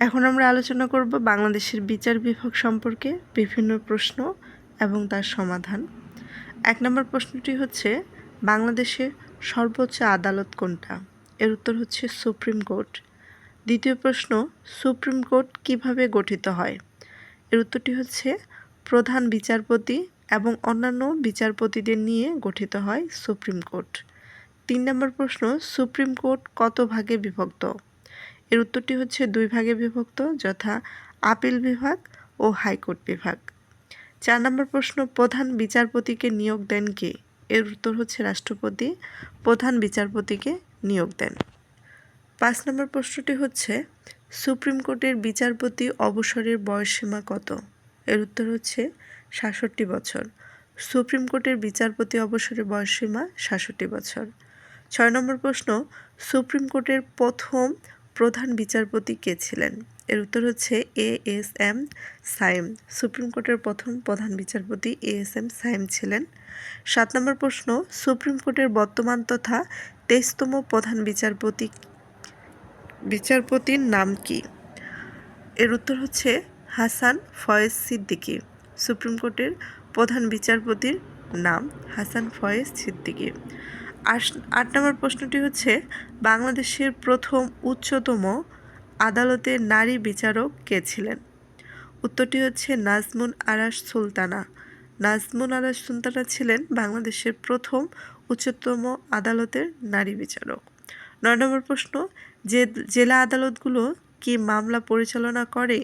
এখন আমরা আলোচনা করব বাংলাদেশের বিচার বিভাগ সম্পর্কে বিভিন্ন প্রশ্ন এবং তার সমাধান। এক নম্বর প্রশ্নটি হচ্ছে বাংলাদেশে সর্বোচ্চ আদালত কোনটা? এর উত্তর হচ্ছে সুপ্রিম কোর্ট। দ্বিতীয় প্রশ্ন, সুপ্রিম কোর্ট কীভাবে গঠিত হয়? এর উত্তরটি হচ্ছে, প্রধান বিচারপতি এবং অন্যান্য বিচারপতিদের নিয়ে গঠিত হয় সুপ্রিম কোর্ট। তিন নম্বর প্রশ্ন, সুপ্রিম কোর্ট কত ভাগে বিভক্ত? এর উত্তরটি হচ্ছে দুই ভাগে বিভক্ত, যথা আপিল বিভাগ ও হাইকোর্ট বিভাগ। চার নম্বর প্রশ্ন, প্রধান বিচারপতিকে নিয়োগ দেন কে? এর উত্তর হচ্ছে রাষ্ট্রপতি, প্রধান বিচারপতিকে নিয়োগ দেন। পাঁচ নম্বর প্রশ্নটি হচ্ছে, সুপ্রিম কোর্টের বিচারপতি অবসরের বয়সসীমা কত? এর উত্তর হচ্ছে সাতষট্টি বছর। সুপ্রিম কোর্টের বিচারপতি অবসরের বয়সসীমা সাতষট্টি বছর। ছয় নম্বর প্রশ্ন, সুপ্রিম কোর্টের প্রথম প্রধান বিচারপতি কে ছিলেন? এর উত্তর হচ্ছে A S M Sayem. Supreme কোর্টের প্রথম প্রধান বিচারপতি এ এস এম সাইম ছিলেন। সাত নম্বর প্রশ্ন, সুপ্রিম কোর্টের বর্তমান তথা তেইশতম প্রধান বিচারপতি বিচারপতির নাম কি? এর উত্তর হচ্ছে হাসান ফয়েজ সিদ্দিকী। সুপ্রিম কোর্টের প্রধান বিচারপতির নাম হাসান ফয়েজ সিদ্দিকী। আট নম্বর প্রশ্নটি হচ্ছে, বাংলাদেশের প্রথম উচ্চতম আদালতের নারী বিচারক কে ছিলেন? উত্তরটি হচ্ছে নাজমুন আরাস সুলতানা। নাজমুন আরাস সুলতানা ছিলেন বাংলাদেশের প্রথম উচ্চতম আদালতের নারী বিচারক। নয় নম্বর প্রশ্ন, যে জেলা আদালতগুলো কি মামলা পরিচালনা করে?